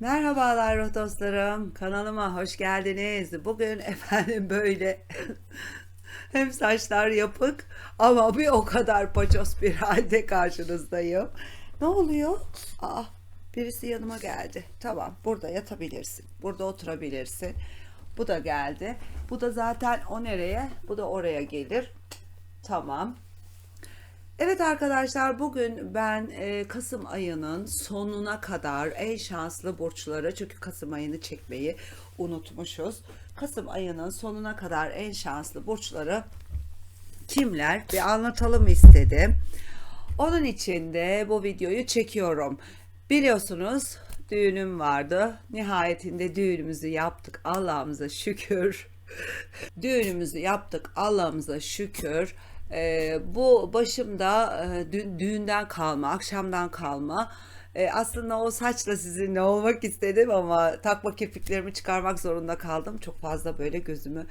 Merhabalar ruh dostlarım. Kanalıma hoş geldiniz. Bugün efendim böyle hem saçlar yapık ama bir o kadar paços bir halde karşınızdayım. Ne oluyor? Aa, birisi yanıma geldi. Tamam, burada yatabilirsin. Burada oturabilirsin. Bu da geldi. Bu da zaten o nereye? Bu da oraya gelir. Tamam. Evet arkadaşlar bugün ben e, Kasım ayının sonuna kadar en şanslı burçları çünkü Kasım ayını çekmeyi unutmuşuz. Kasım ayının sonuna kadar en şanslı burçları kimler bir anlatalım istedim. Onun için de bu videoyu çekiyorum. Biliyorsunuz düğünüm vardı. Nihayetinde düğünümüzü yaptık. Allah'ımıza şükür. düğünümüzü yaptık. Allah'ımıza şükür. Ee, bu başımda e, dü- düğünden kalma, akşamdan kalma. Ee, aslında o saçla sizinle olmak istedim ama takma kirpiklerimi çıkarmak zorunda kaldım. Çok fazla böyle gözümü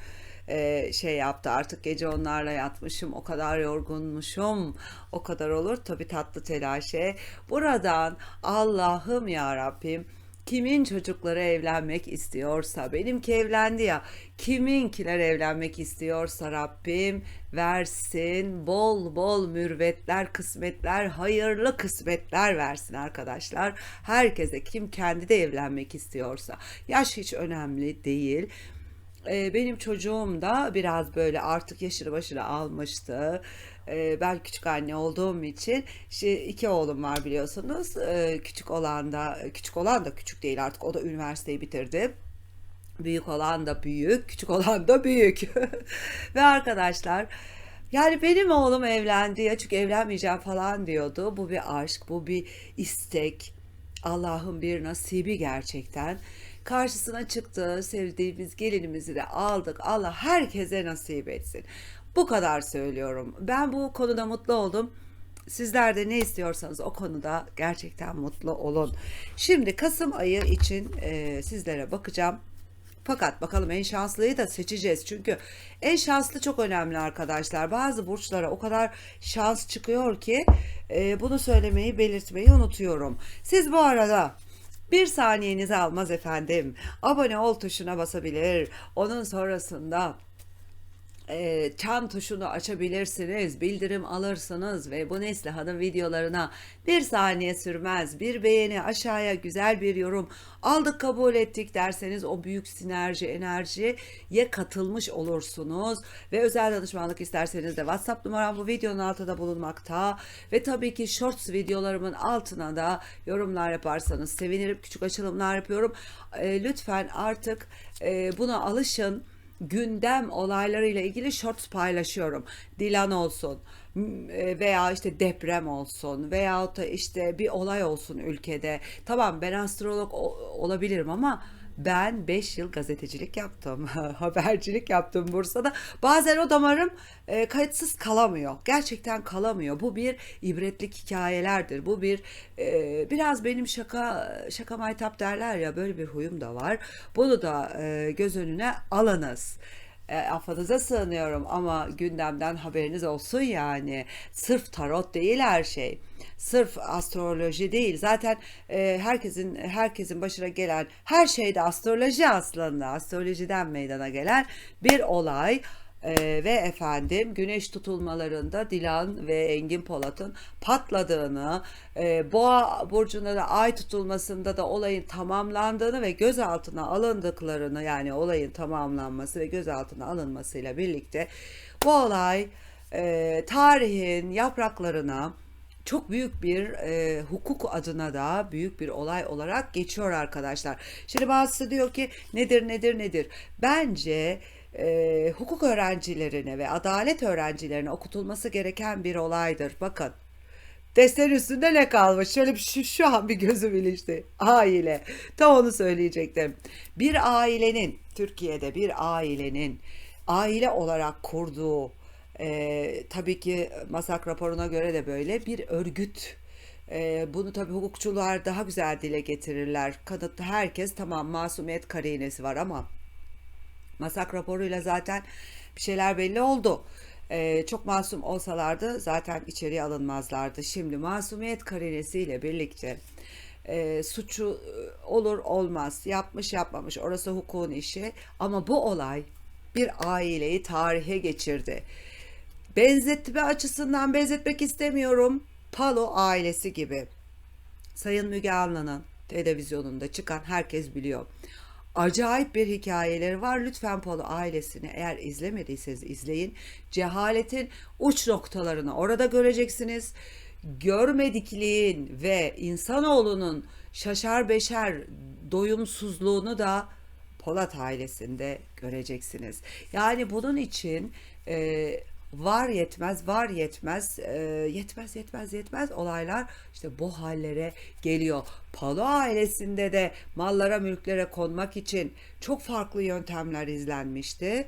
e, şey yaptı. Artık gece onlarla yatmışım. O kadar yorgunmuşum. O kadar olur. Tabii tatlı telaşe. Buradan Allah'ım ya Rabbim kimin çocukları evlenmek istiyorsa benimki evlendi ya kiminkiler evlenmek istiyorsa Rabbim versin bol bol mürvetler kısmetler hayırlı kısmetler versin arkadaşlar. Herkese kim kendi de evlenmek istiyorsa. Yaş hiç önemli değil. Ee, benim çocuğum da biraz böyle artık yaşını başını almıştı. Ee, ben küçük anne olduğum için işte iki oğlum var biliyorsunuz. Ee, küçük olan da küçük olan da küçük değil artık o da üniversiteyi bitirdi. Büyük olan da büyük, küçük olan da büyük. Ve arkadaşlar yani benim oğlum evlendi ya çünkü evlenmeyeceğim falan diyordu. Bu bir aşk, bu bir istek. Allah'ın bir nasibi gerçekten. Karşısına çıktı, sevdiğimiz gelinimizi de aldık. Allah herkese nasip etsin. Bu kadar söylüyorum. Ben bu konuda mutlu oldum. Sizler de ne istiyorsanız o konuda gerçekten mutlu olun. Şimdi Kasım ayı için e, sizlere bakacağım. Fakat bakalım en şanslıyı da seçeceğiz. Çünkü en şanslı çok önemli arkadaşlar. Bazı burçlara o kadar şans çıkıyor ki e, bunu söylemeyi, belirtmeyi unutuyorum. Siz bu arada bir saniyenizi almaz efendim. Abone ol tuşuna basabilir. Onun sonrasında e, çan tuşunu açabilirsiniz, bildirim alırsınız ve bu Neslihan'ın videolarına bir saniye sürmez. Bir beğeni aşağıya güzel bir yorum aldık kabul ettik derseniz o büyük sinerji enerjiye katılmış olursunuz. Ve özel danışmanlık isterseniz de WhatsApp numaram bu videonun altında bulunmakta. Ve tabii ki shorts videolarımın altına da yorumlar yaparsanız sevinirim. Küçük açılımlar yapıyorum. E, lütfen artık e, buna alışın gündem olaylarıyla ilgili shorts paylaşıyorum. Dilan olsun e, veya işte deprem olsun veyahut da işte bir olay olsun ülkede. Tamam ben astrolog olabilirim ama ben 5 yıl gazetecilik yaptım, habercilik yaptım Bursa'da. Bazen o damarım e, kayıtsız kalamıyor. Gerçekten kalamıyor. Bu bir ibretlik hikayelerdir. Bu bir e, biraz benim şaka şaka maytap derler ya böyle bir huyum da var. Bunu da e, göz önüne alınız. E, affınıza sığınıyorum ama gündemden haberiniz olsun yani. Sırf tarot değil her şey. Sırf astroloji değil. Zaten e, herkesin herkesin başına gelen her şeyde astroloji aslında. Astrolojiden meydana gelen bir olay. Ee, ve efendim güneş tutulmalarında Dilan ve Engin Polat'ın patladığını, e, Boğa burcunda da ay tutulmasında da olayın tamamlandığını ve gözaltına alındıklarını yani olayın tamamlanması ve gözaltına alınmasıyla birlikte bu olay e, tarihin yapraklarına çok büyük bir e, hukuk adına da büyük bir olay olarak geçiyor arkadaşlar. Şimdi bazısı diyor ki nedir nedir nedir. Bence e, hukuk öğrencilerine ve adalet öğrencilerine okutulması gereken bir olaydır. Bakın Desten üstünde ne kalmış? Şöyle bir şu, şu an bir gözüm ilişti. Aile. Tam onu söyleyecektim. Bir ailenin, Türkiye'de bir ailenin aile olarak kurduğu, e, tabii ki masak raporuna göre de böyle bir örgüt. E, bunu tabii hukukçular daha güzel dile getirirler. Kanıt herkes tamam masumiyet karinesi var ama Masak raporuyla zaten bir şeyler belli oldu. Ee, çok masum olsalardı zaten içeriye alınmazlardı. Şimdi masumiyet karinesiyle birlikte e, suçu e, olur olmaz yapmış yapmamış orası hukukun işi ama bu olay bir aileyi tarihe geçirdi. Benzetme açısından benzetmek istemiyorum. Palo ailesi gibi. Sayın Müge Anlı'nın televizyonunda çıkan herkes biliyor. Acayip bir hikayeleri var. Lütfen Polo ailesini eğer izlemediyseniz izleyin. Cehaletin uç noktalarını orada göreceksiniz. Görmedikliğin ve insanoğlunun şaşar beşer doyumsuzluğunu da Polat ailesinde göreceksiniz. Yani bunun için e, var yetmez, var yetmez, e, yetmez, yetmez, yetmez olaylar işte bu hallere geliyor. Palo ailesinde de mallara, mülklere konmak için çok farklı yöntemler izlenmişti.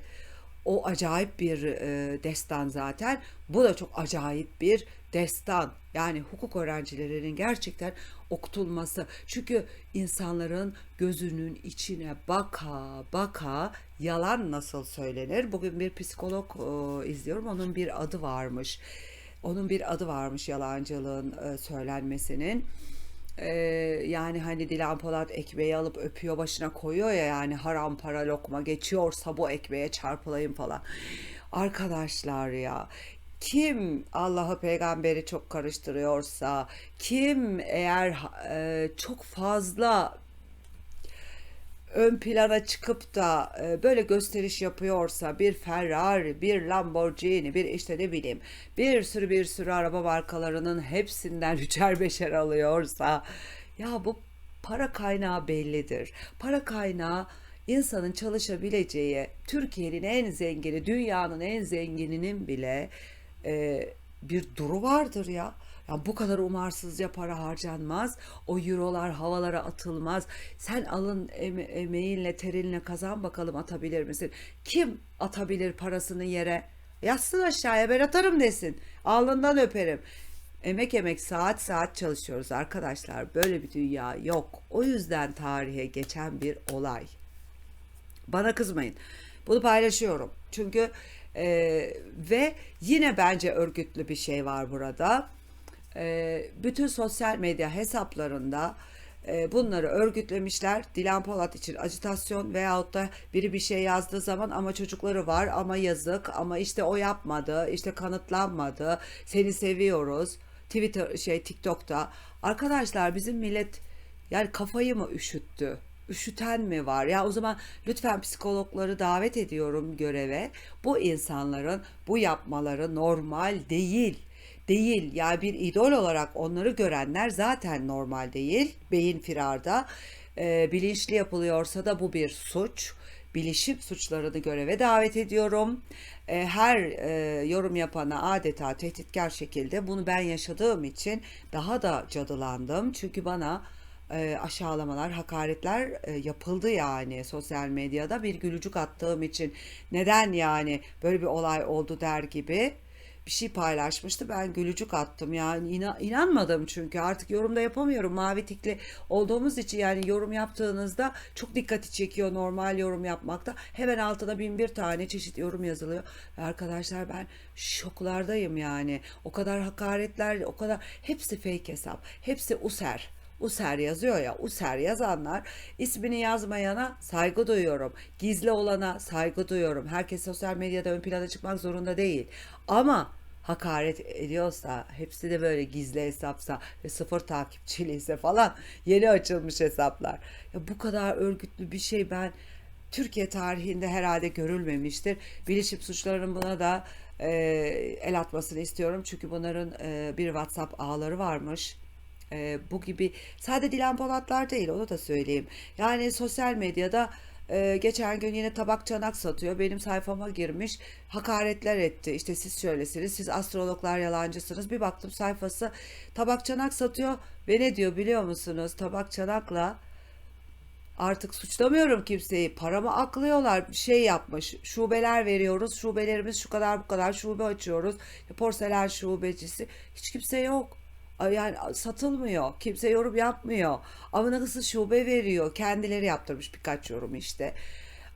O acayip bir e, destan zaten. Bu da çok acayip bir destan. Yani hukuk öğrencilerinin gerçekten okutulması. Çünkü insanların gözünün içine baka baka yalan nasıl söylenir? Bugün bir psikolog e, izliyorum. Onun bir adı varmış. Onun bir adı varmış yalancılığın e, söylenmesinin. Ee, yani hani Dilan Polat ekmeği alıp öpüyor başına koyuyor ya yani haram para lokma geçiyorsa bu ekmeğe çarpılayım falan. Arkadaşlar ya kim Allah'ı peygamberi çok karıştırıyorsa kim eğer e, çok fazla ön plana çıkıp da e, böyle gösteriş yapıyorsa bir Ferrari, bir Lamborghini, bir işte ne bileyim bir sürü bir sürü araba markalarının hepsinden üçer beşer alıyorsa ya bu para kaynağı bellidir. Para kaynağı insanın çalışabileceği Türkiye'nin en zengini, dünyanın en zengininin bile e, bir duru vardır ya. Ya bu kadar umarsızca para harcanmaz. O eurolar havalara atılmaz. Sen alın eme- emeğinle, terinle kazan bakalım atabilir misin? Kim atabilir parasını yere? Yatsın aşağıya ben atarım desin. Alnından öperim. Emek emek saat saat çalışıyoruz arkadaşlar. Böyle bir dünya yok. O yüzden tarihe geçen bir olay. Bana kızmayın. Bunu paylaşıyorum. Çünkü e, ve yine bence örgütlü bir şey var burada. E, bütün sosyal medya hesaplarında e, bunları örgütlemişler. Dilan Polat için ajitasyon veyahut da biri bir şey yazdığı zaman ama çocukları var ama yazık ama işte o yapmadı işte kanıtlanmadı seni seviyoruz. Twitter şey TikTok'ta arkadaşlar bizim millet yani kafayı mı üşüttü? Üşüten mi var? Ya o zaman lütfen psikologları davet ediyorum göreve. Bu insanların bu yapmaları normal değil. Değil. Ya bir idol olarak onları görenler zaten normal değil. Beyin firarda. Ee, bilinçli yapılıyorsa da bu bir suç. Bilişim suçlarını göreve davet ediyorum. Ee, her e, yorum yapana adeta tehditkar şekilde bunu ben yaşadığım için daha da cadılandım. Çünkü bana e, aşağılamalar, hakaretler e, yapıldı yani sosyal medyada bir gülücük attığım için neden yani böyle bir olay oldu der gibi bir şey paylaşmıştı. Ben gülücük attım yani ina- inanmadım çünkü artık yorumda yapamıyorum. Mavi tikli olduğumuz için yani yorum yaptığınızda çok dikkati çekiyor normal yorum yapmakta. Hemen altına bin bir tane çeşit yorum yazılıyor. Ve arkadaşlar ben şoklardayım yani. O kadar hakaretler, o kadar hepsi fake hesap. Hepsi user. User yazıyor ya, User yazanlar ismini yazmayana saygı duyuyorum. Gizli olana saygı duyuyorum. Herkes sosyal medyada ön plana çıkmak zorunda değil. Ama hakaret ediyorsa, hepsi de böyle gizli hesapsa ve sıfır takipçiliyse falan yeni açılmış hesaplar. Ya bu kadar örgütlü bir şey ben Türkiye tarihinde herhalde görülmemiştir. Bilişim suçlarının buna da e, el atmasını istiyorum. Çünkü bunların e, bir WhatsApp ağları varmış. E, bu gibi sadece Dilan Polatlar değil onu da söyleyeyim. Yani sosyal medyada e, geçen gün yine tabak çanak satıyor. Benim sayfama girmiş hakaretler etti. İşte siz şöylesiniz siz astrologlar yalancısınız. Bir baktım sayfası tabak çanak satıyor ve ne diyor biliyor musunuz? Tabak çanakla Artık suçlamıyorum kimseyi. Paramı aklıyorlar. Bir şey yapmış. Şubeler veriyoruz. Şubelerimiz şu kadar bu kadar şube açıyoruz. Porselen şubecisi. Hiç kimse yok. Yani satılmıyor. Kimse yorum yapmıyor. Ama nasıl şube veriyor. Kendileri yaptırmış birkaç yorum işte.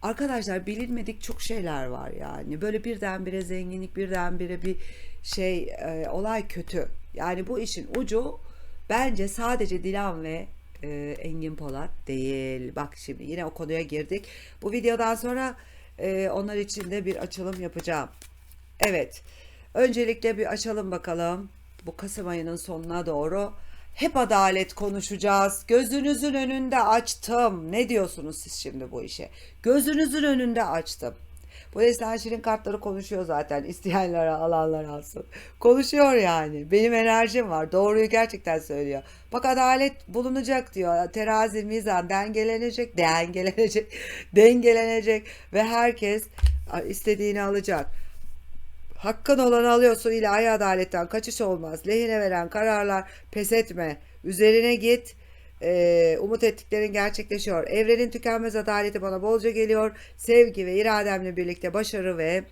Arkadaşlar bilinmedik çok şeyler var yani. Böyle birdenbire zenginlik, birdenbire bir şey, e, olay kötü. Yani bu işin ucu bence sadece Dilan ve e, Engin Polat değil. Bak şimdi yine o konuya girdik. Bu videodan sonra e, onlar için de bir açılım yapacağım. Evet. Öncelikle bir açalım bakalım. Bu Kasım ayının sonuna doğru hep adalet konuşacağız. Gözünüzün önünde açtım. Ne diyorsunuz siz şimdi bu işe? Gözünüzün önünde açtım. Bu Neslihan Şirin kartları konuşuyor zaten. İsteyenler alanlar alsın. Konuşuyor yani. Benim enerjim var. Doğruyu gerçekten söylüyor. Bak adalet bulunacak diyor. Terazi, mizan dengelenecek, dengelenecek, dengelenecek ve herkes istediğini alacak. Hakkın olanı alıyorsun ilahi adaletten kaçış olmaz. Lehine veren kararlar pes etme. Üzerine git. Ee, umut ettiklerin gerçekleşiyor. Evrenin tükenmez adaleti bana bolca geliyor. Sevgi ve irademle birlikte başarı ve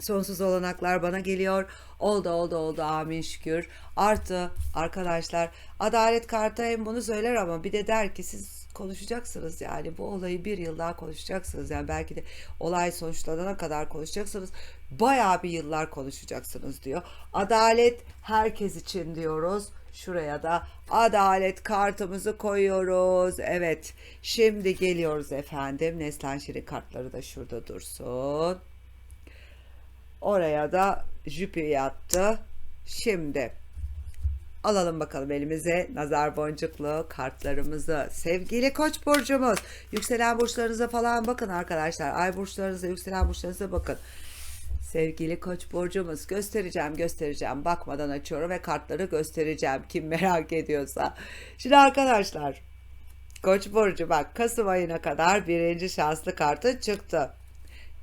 sonsuz olanaklar bana geliyor. Oldu oldu oldu amin şükür. Artı arkadaşlar adalet kartı hem bunu söyler ama bir de der ki siz konuşacaksınız yani. Bu olayı bir yıl daha konuşacaksınız. Yani belki de olay sonuçlanana kadar konuşacaksınız. Bayağı bir yıllar konuşacaksınız diyor. Adalet herkes için diyoruz. Şuraya da adalet kartımızı koyuyoruz. Evet şimdi geliyoruz efendim. Neslan Şirin kartları da şurada dursun. Oraya da jüpi yattı şimdi Alalım bakalım elimize nazar boncuklu kartlarımızı. Sevgili koç burcumuz. Yükselen burçlarınıza falan bakın arkadaşlar. Ay burçlarınıza, yükselen burçlarınıza bakın. Sevgili koç burcumuz göstereceğim göstereceğim. Bakmadan açıyorum ve kartları göstereceğim. Kim merak ediyorsa. Şimdi arkadaşlar koç burcu bak Kasım ayına kadar birinci şanslı kartı çıktı.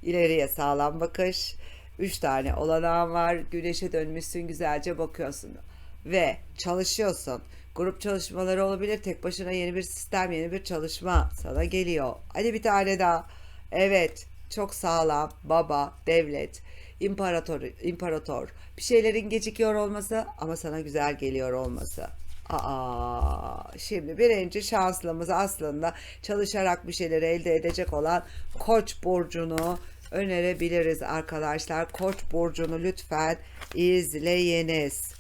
İleriye sağlam bakış. Üç tane olanağın var. Güneşe dönmüşsün güzelce bakıyorsun ve çalışıyorsun. Grup çalışmaları olabilir. Tek başına yeni bir sistem, yeni bir çalışma sana geliyor. Hadi bir tane daha. Evet, çok sağlam. Baba, devlet, imparator, imparator. Bir şeylerin gecikiyor olması ama sana güzel geliyor olması. Aa, şimdi birinci şanslımız aslında çalışarak bir şeyleri elde edecek olan Koç burcunu önerebiliriz arkadaşlar. Koç burcunu lütfen izleyiniz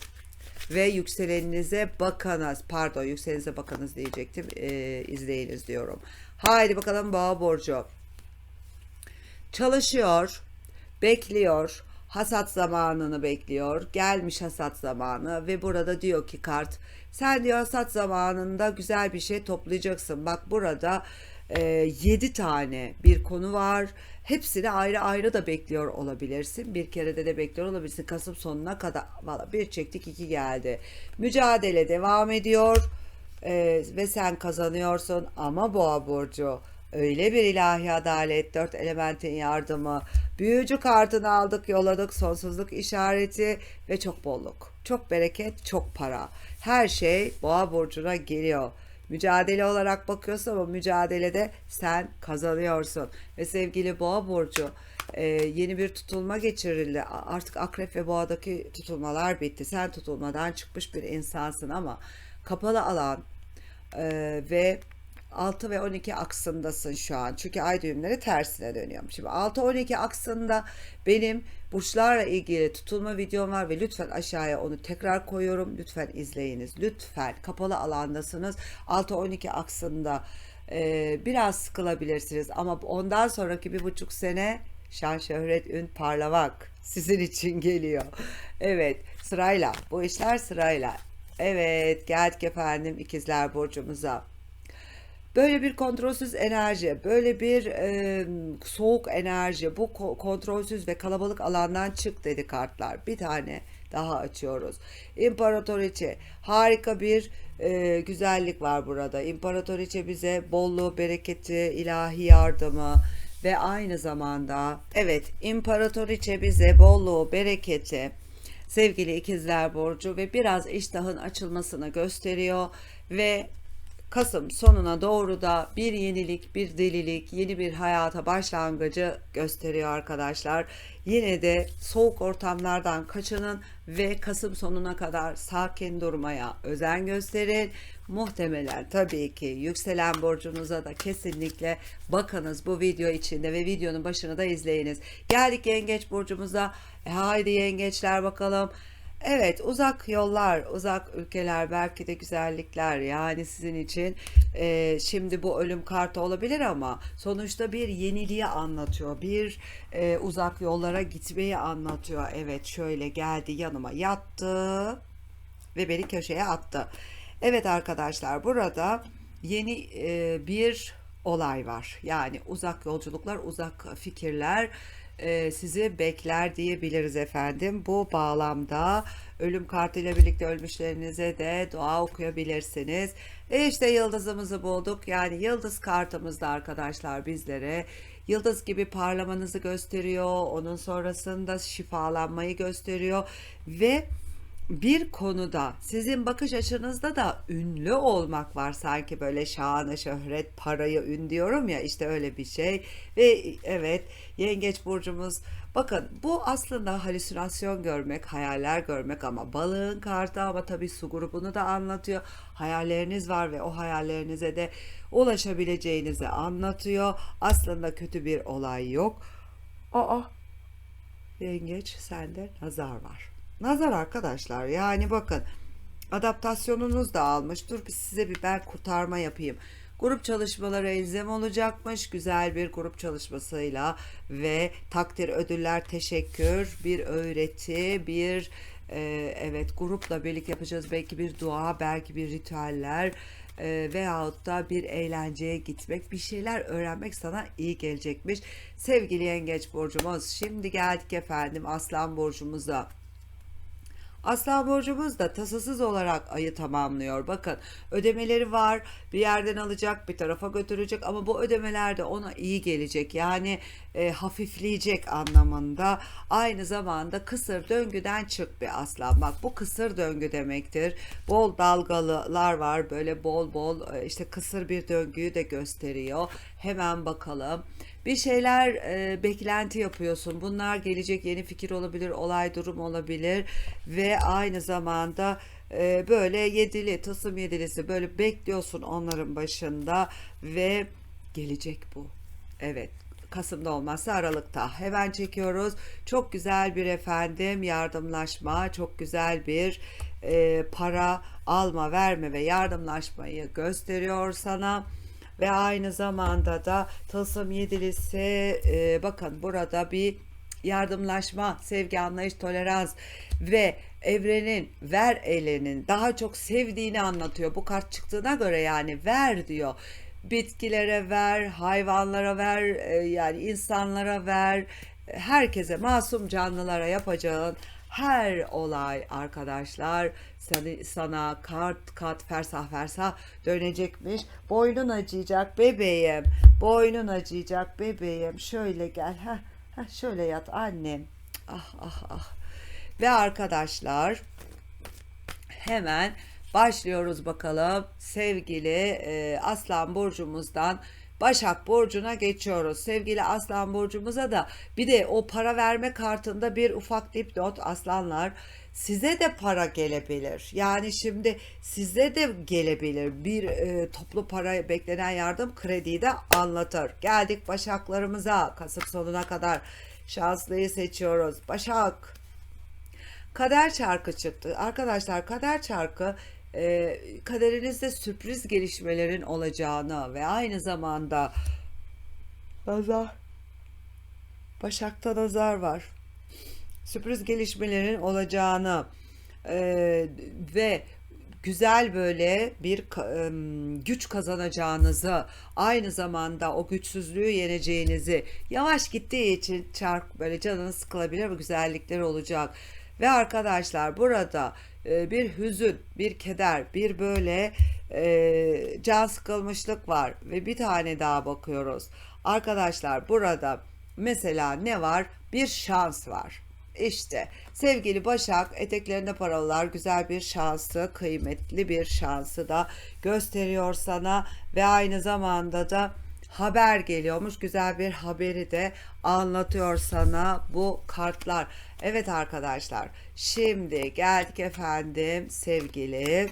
ve yükseleninize bakınız. Pardon yükselenize bakınız diyecektim. E, izleyiniz diyorum. Haydi bakalım boğa burcu. Çalışıyor, bekliyor, hasat zamanını bekliyor. Gelmiş hasat zamanı ve burada diyor ki kart sen diyor hasat zamanında güzel bir şey toplayacaksın. Bak burada e, 7 tane bir konu var. Hepsini ayrı ayrı da bekliyor olabilirsin. Bir kere de de bekliyor olabilirsin. Kasım sonuna kadar. Valla bir çektik iki geldi. Mücadele devam ediyor. E, ve sen kazanıyorsun. Ama boğa burcu öyle bir ilahi adalet dört elementin yardımı. Büyücü kartını aldık yolladık sonsuzluk işareti ve çok bolluk. Çok bereket çok para. Her şey boğa burcuna geliyor mücadele olarak bakıyorsun ama mücadelede sen kazanıyorsun. Ve sevgili boğa burcu e, yeni bir tutulma geçirildi. Artık akrep ve boğadaki tutulmalar bitti. Sen tutulmadan çıkmış bir insansın ama kapalı alan e, ve 6 ve 12 aksındasın şu an. Çünkü ay düğümleri tersine dönüyor. Şimdi 6-12 aksında benim burçlarla ilgili tutulma videom var ve lütfen aşağıya onu tekrar koyuyorum. Lütfen izleyiniz. Lütfen kapalı alandasınız. 6-12 aksında e, biraz sıkılabilirsiniz ama ondan sonraki bir buçuk sene şan şöhret ün parlamak sizin için geliyor. Evet sırayla bu işler sırayla. Evet geldik efendim ikizler burcumuza. Böyle bir kontrolsüz enerji, böyle bir e, soğuk enerji, bu ko- kontrolsüz ve kalabalık alandan çık dedi kartlar. Bir tane daha açıyoruz. İmparatoriçe harika bir e, güzellik var burada. İmparatoriçe bize bolluğu, bereketi, ilahi yardımı ve aynı zamanda evet İmparatoriçe bize bolluğu, bereketi, sevgili ikizler borcu ve biraz iştahın açılmasını gösteriyor ve Kasım sonuna doğru da bir yenilik, bir delilik, yeni bir hayata başlangıcı gösteriyor arkadaşlar. Yine de soğuk ortamlardan kaçının ve Kasım sonuna kadar sakin durmaya özen gösterin. Muhtemelen tabii ki yükselen borcunuza da kesinlikle bakınız bu video içinde ve videonun başını da izleyiniz. Geldik yengeç burcumuza. E, haydi yengeçler bakalım. Evet, uzak yollar, uzak ülkeler, belki de güzellikler yani sizin için e, şimdi bu ölüm kartı olabilir ama sonuçta bir yeniliği anlatıyor. Bir e, uzak yollara gitmeyi anlatıyor. Evet, şöyle geldi yanıma yattı ve beni köşeye attı. Evet arkadaşlar, burada yeni e, bir olay var. Yani uzak yolculuklar, uzak fikirler e, sizi bekler diyebiliriz efendim. Bu bağlamda ölüm kartıyla birlikte ölmüşlerinize de dua okuyabilirsiniz. E işte yıldızımızı bulduk. Yani yıldız kartımızda arkadaşlar bizlere yıldız gibi parlamanızı gösteriyor. Onun sonrasında şifalanmayı gösteriyor ve bir konuda sizin bakış açınızda da ünlü olmak var sanki böyle şanı şöhret parayı ün diyorum ya işte öyle bir şey. Ve evet yengeç burcumuz bakın bu aslında halüsinasyon görmek hayaller görmek ama balığın kartı ama tabii su grubunu da anlatıyor. Hayalleriniz var ve o hayallerinize de ulaşabileceğinizi anlatıyor. Aslında kötü bir olay yok. Aa yengeç sende nazar var Nazar arkadaşlar yani bakın adaptasyonunuz da almış. Dur bir size bir ben kurtarma yapayım. Grup çalışmaları elzem olacakmış. Güzel bir grup çalışmasıyla ve takdir, ödüller, teşekkür, bir öğreti, bir e, evet grupla birlikte yapacağız. Belki bir dua, belki bir ritüeller e, veyahut da bir eğlenceye gitmek, bir şeyler öğrenmek sana iyi gelecekmiş. Sevgili yengeç burcumuz, şimdi geldik efendim aslan burcumuza. Aslan borcumuz da tasasız olarak ayı tamamlıyor. Bakın ödemeleri var. Bir yerden alacak, bir tarafa götürecek ama bu ödemeler de ona iyi gelecek. Yani e, hafifleyecek anlamında. Aynı zamanda kısır döngüden çık bir aslan. Bak bu kısır döngü demektir. Bol dalgalılar var. Böyle bol bol e, işte kısır bir döngüyü de gösteriyor. Hemen bakalım bir şeyler e, beklenti yapıyorsun. Bunlar gelecek yeni fikir olabilir, olay durum olabilir ve aynı zamanda e, böyle yedili, tasım yedilisi böyle bekliyorsun onların başında ve gelecek bu. Evet. Kasım'da olmazsa Aralık'ta. Hemen çekiyoruz. Çok güzel bir efendim yardımlaşma, çok güzel bir e, para alma, verme ve yardımlaşmayı gösteriyor sana ve aynı zamanda da tılsım yedilisi e, bakın burada bir yardımlaşma, sevgi, anlayış, tolerans ve evrenin ver elinin daha çok sevdiğini anlatıyor. Bu kart çıktığına göre yani ver diyor. Bitkilere ver, hayvanlara ver, e, yani insanlara ver, herkese masum canlılara yapacağın her olay arkadaşlar seni, sana kart kat fersah fersah dönecekmiş. Boynun acıyacak bebeğim. Boynun acıyacak bebeğim. Şöyle gel. ha ha şöyle yat annem. Ah ah ah. Ve arkadaşlar hemen başlıyoruz bakalım sevgili e, Aslan burcumuzdan Başak Burcu'na geçiyoruz. Sevgili Aslan Burcu'muza da bir de o para verme kartında bir ufak dipnot aslanlar size de para gelebilir. Yani şimdi size de gelebilir. Bir e, toplu para beklenen yardım krediyi de anlatır. Geldik Başaklarımıza Kasım sonuna kadar şanslıyı seçiyoruz. Başak Kader çarkı çıktı. Arkadaşlar kader çarkı e, kaderinizde sürpriz gelişmelerin olacağını ve aynı zamanda nazar Başak'ta nazar var. Sürpriz gelişmelerin olacağını e, ve güzel böyle bir güç kazanacağınızı aynı zamanda o güçsüzlüğü yeneceğinizi yavaş gittiği için çark böyle canınız sıkılabilir bu güzellikler olacak ve arkadaşlar burada e, bir hüzün, bir keder, bir böyle e, can sıkılmışlık var ve bir tane daha bakıyoruz. Arkadaşlar burada mesela ne var? Bir şans var. İşte sevgili Başak eteklerinde paralar güzel bir şansı, kıymetli bir şansı da gösteriyor sana ve aynı zamanda da haber geliyormuş. Güzel bir haberi de anlatıyor sana bu kartlar. Evet arkadaşlar şimdi geldik efendim sevgili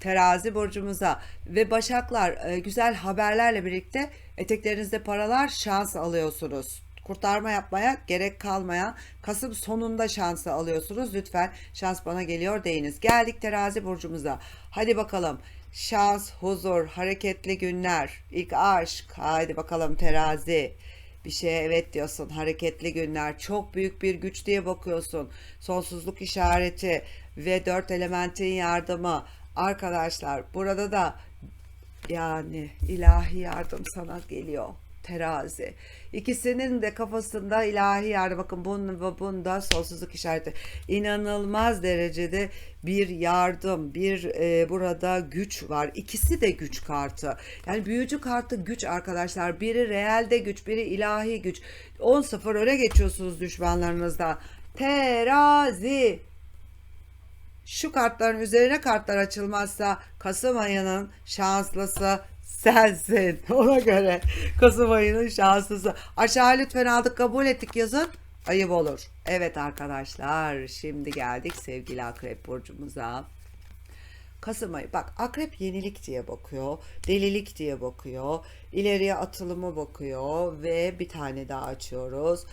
terazi burcumuza ve başaklar e, güzel haberlerle birlikte eteklerinizde paralar şans alıyorsunuz. kurtarma yapmaya gerek kalmayan Kasım sonunda şansı alıyorsunuz. Lütfen şans bana geliyor deyiniz. Geldik terazi burcumuza. Hadi bakalım. Şans, huzur, hareketli günler, ilk aşk. Haydi bakalım terazi. Bir şeye evet diyorsun. Hareketli günler. Çok büyük bir güç diye bakıyorsun. Sonsuzluk işareti ve dört elementin yardımı. Arkadaşlar burada da yani ilahi yardım sana geliyor. Terazi. İkisinin de kafasında ilahi yardım. Bakın bunun ve bunda sonsuzluk işareti. İnanılmaz derecede bir yardım, bir e, burada güç var. İkisi de güç kartı. Yani büyücü kartı güç arkadaşlar. Biri realde güç, biri ilahi güç. 10-0 öne geçiyorsunuz düşmanlarınızdan. Terazi. Şu kartların üzerine kartlar açılmazsa Kasım ayının şanslısı sensin. Ona göre Kasım ayının şanslısı. Aşağı lütfen aldık kabul ettik yazın. Ayıp olur. Evet arkadaşlar şimdi geldik sevgili akrep burcumuza. Kasım ayı bak akrep yenilik diye bakıyor, delilik diye bakıyor, ileriye atılımı bakıyor ve bir tane daha açıyoruz.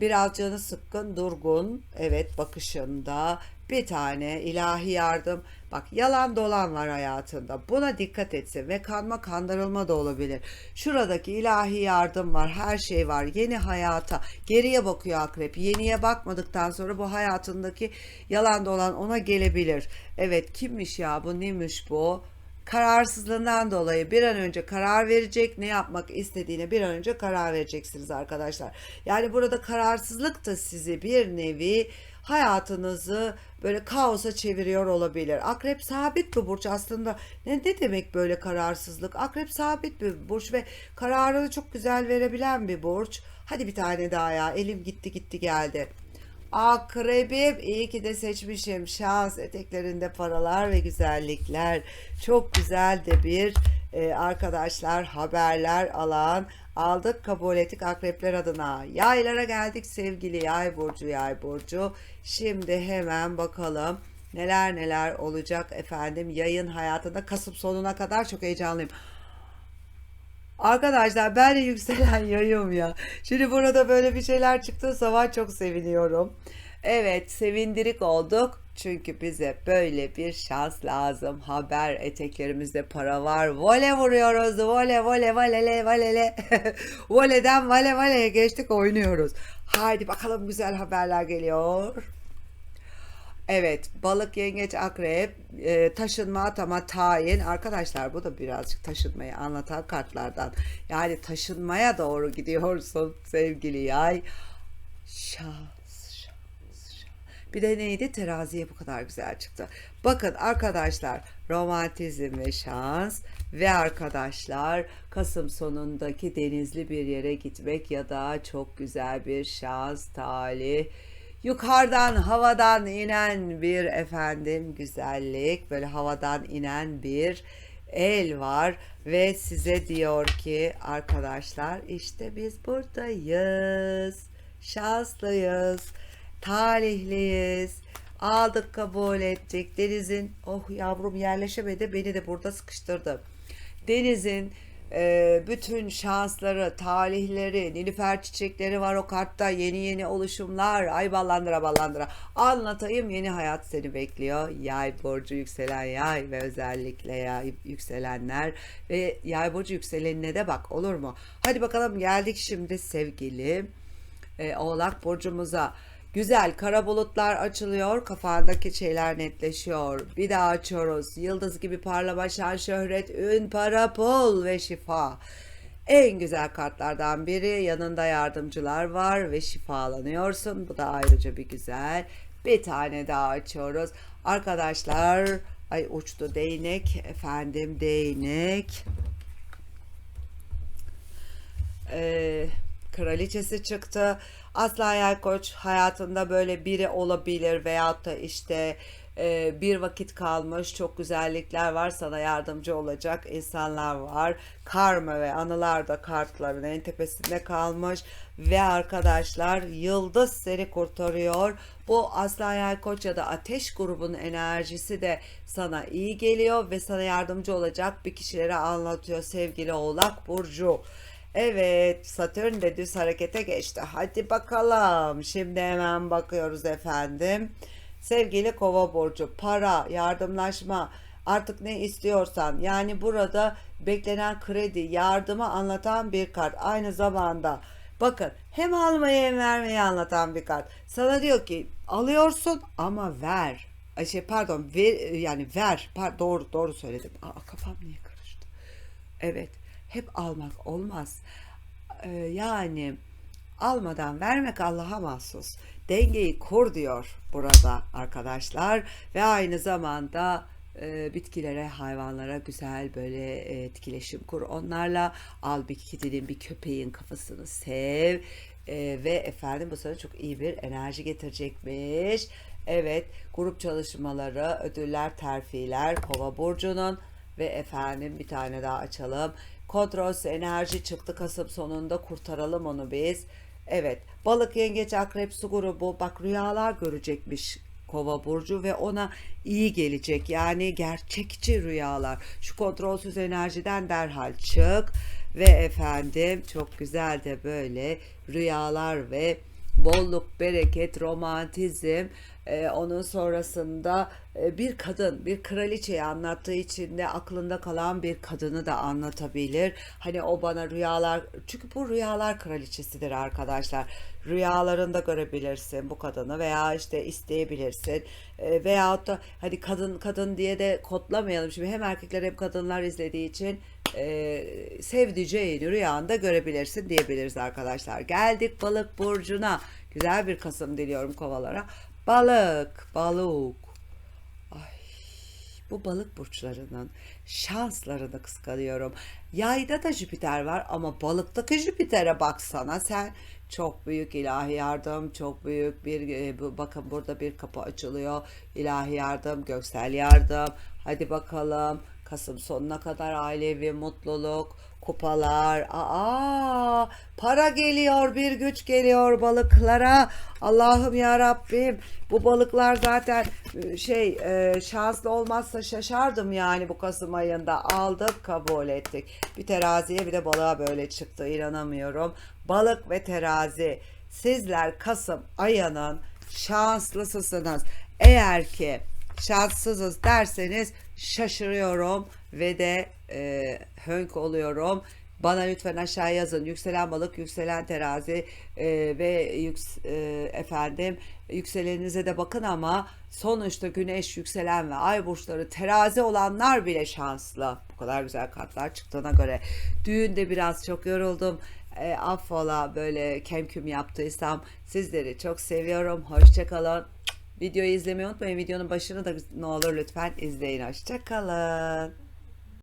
Biraz canı sıkkın, durgun, evet bakışında bir tane ilahi yardım. Bak yalan dolan var hayatında. Buna dikkat etsin ve kanma kandırılma da olabilir. Şuradaki ilahi yardım var, her şey var. Yeni hayata geriye bakıyor akrep. Yeniye bakmadıktan sonra bu hayatındaki yalan dolan ona gelebilir. Evet kimmiş ya bu neymiş bu? kararsızlığından dolayı bir an önce karar verecek ne yapmak istediğine bir an önce karar vereceksiniz arkadaşlar. Yani burada kararsızlık da sizi bir nevi hayatınızı böyle kaosa çeviriyor olabilir. Akrep sabit bir burç aslında. Ne, ne demek böyle kararsızlık? Akrep sabit bir burç ve kararını çok güzel verebilen bir burç. Hadi bir tane daha ya. Elim gitti gitti geldi. Akrebim iyi ki de seçmişim. Şans eteklerinde paralar ve güzellikler. Çok güzel de bir e, arkadaşlar haberler alan aldık kabul ettik akrepler adına. Yaylara geldik sevgili yay burcu yay burcu. Şimdi hemen bakalım neler neler olacak efendim yayın hayatında Kasım sonuna kadar çok heyecanlıyım. Arkadaşlar ben de yükselen yayım ya. Şimdi burada böyle bir şeyler çıktığı zaman çok seviniyorum. Evet sevindirik olduk. Çünkü bize böyle bir şans lazım. Haber eteklerimizde para var. Vole vuruyoruz. Vole vole valele valele. Voleden vale valeye geçtik oynuyoruz. Haydi bakalım güzel haberler geliyor. Evet, balık, yengeç, akrep, e, taşınma, atama, tayin. Arkadaşlar bu da birazcık taşınmayı anlatan kartlardan. Yani taşınmaya doğru gidiyorsun sevgili yay. Şans. Bir de neydi? Teraziye bu kadar güzel çıktı. Bakın arkadaşlar romantizm ve şans ve arkadaşlar Kasım sonundaki denizli bir yere gitmek ya da çok güzel bir şans, talih yukarıdan havadan inen bir efendim güzellik böyle havadan inen bir el var ve size diyor ki arkadaşlar işte biz buradayız şanslıyız talihliyiz aldık kabul ettik denizin oh yavrum yerleşemedi beni de burada sıkıştırdı denizin e, bütün şansları, talihleri, nilüfer çiçekleri var o kartta. Yeni yeni oluşumlar. Ay ballandıra ballandıra. Anlatayım yeni hayat seni bekliyor. Yay burcu yükselen yay ve özellikle yay yükselenler ve yay burcu yükselenine de bak olur mu? Hadi bakalım geldik şimdi sevgili e, Oğlak burcumuza. Güzel kara bulutlar açılıyor, kafandaki şeyler netleşiyor. Bir daha açıyoruz. Yıldız gibi parlama, şan, şöhret, ün, para, pul ve şifa. En güzel kartlardan biri yanında yardımcılar var ve şifalanıyorsun. Bu da ayrıca bir güzel. Bir tane daha açıyoruz. Arkadaşlar ay uçtu değnek efendim değnek. Ee, kraliçesi çıktı. Aslan Yay Koç hayatında böyle biri olabilir veyahut da işte e, bir vakit kalmış çok güzellikler var sana yardımcı olacak insanlar var. Karma ve anılar da kartların en tepesinde kalmış ve arkadaşlar yıldız seni kurtarıyor. Bu Aslan Yay Koç ya da Ateş grubunun enerjisi de sana iyi geliyor ve sana yardımcı olacak bir kişilere anlatıyor sevgili Oğlak Burcu. Evet, Satürn de düz harekete geçti. Hadi bakalım. Şimdi hemen bakıyoruz efendim. Sevgili Kova burcu, para, yardımlaşma, artık ne istiyorsan. Yani burada beklenen kredi, yardımı anlatan bir kart. Aynı zamanda bakın hem almayı hem vermeyi anlatan bir kart. Sana diyor ki alıyorsun ama ver. Ay Şey pardon, ver, yani ver. Par- doğru doğru söyledim. Aa, kafam niye karıştı? Evet, hep almak olmaz. Ee, yani almadan vermek Allah'a mahsus. Dengeyi kur diyor burada arkadaşlar ve aynı zamanda e, bitkilere, hayvanlara güzel böyle e, etkileşim kur. Onlarla al bir kedinin, bir köpeğin kafasını sev E, ve efendim bu sana çok iyi bir enerji getirecekmiş. Evet, grup çalışmaları, ödüller, terfiler Kova burcunun ve efendim bir tane daha açalım. Kontrolsüz enerji çıktı Kasım sonunda kurtaralım onu biz. Evet balık yengeç akrep su grubu bak rüyalar görecekmiş kova burcu ve ona iyi gelecek yani gerçekçi rüyalar şu kontrolsüz enerjiden derhal çık ve efendim çok güzel de böyle rüyalar ve bolluk, bereket, romantizm, e, onun sonrasında e, bir kadın, bir kraliçeyi anlattığı için de aklında kalan bir kadını da anlatabilir. Hani o bana rüyalar, çünkü bu rüyalar kraliçesidir arkadaşlar. Rüyalarında görebilirsin bu kadını veya işte isteyebilirsin. E, veyahut da hadi kadın kadın diye de kodlamayalım. Şimdi hem erkekler hem kadınlar izlediği için e, sevdiceğini rüyanda görebilirsin diyebiliriz arkadaşlar. Geldik balık burcuna. Güzel bir Kasım diliyorum kovalara. Balık, balık. Ay, bu balık burçlarının şanslarını kıskanıyorum. Yayda da Jüpiter var ama balıktaki Jüpiter'e baksana sen. Çok büyük ilahi yardım, çok büyük bir e, bakın burada bir kapı açılıyor. İlahi yardım, göksel yardım. Hadi bakalım. Kasım sonuna kadar ailevi mutluluk, kupalar. Aa, para geliyor, bir güç geliyor balıklara. Allah'ım ya Rabbim. Bu balıklar zaten e, şey e, şanslı olmazsa şaşardım yani bu Kasım ayında. Aldık, kabul ettik. Bir teraziye bir de balığa böyle çıktı. İnanamıyorum. Balık ve terazi. Sizler Kasım ayının şanslısısınız. Eğer ki şanssızız derseniz şaşırıyorum ve de e, hönk oluyorum. Bana lütfen aşağı yazın. Yükselen balık, yükselen terazi e, ve yüks, e, efendim yükseleninize de bakın ama sonuçta güneş, yükselen ve ay burçları terazi olanlar bile şanslı. Bu kadar güzel kartlar çıktığına göre. Düğünde biraz çok yoruldum. E, affola böyle kemküm yaptıysam sizleri çok seviyorum. Hoşçakalın. Videoyu izlemeyi unutmayın. Videonun başını da ne olur lütfen izleyin. Hoşçakalın.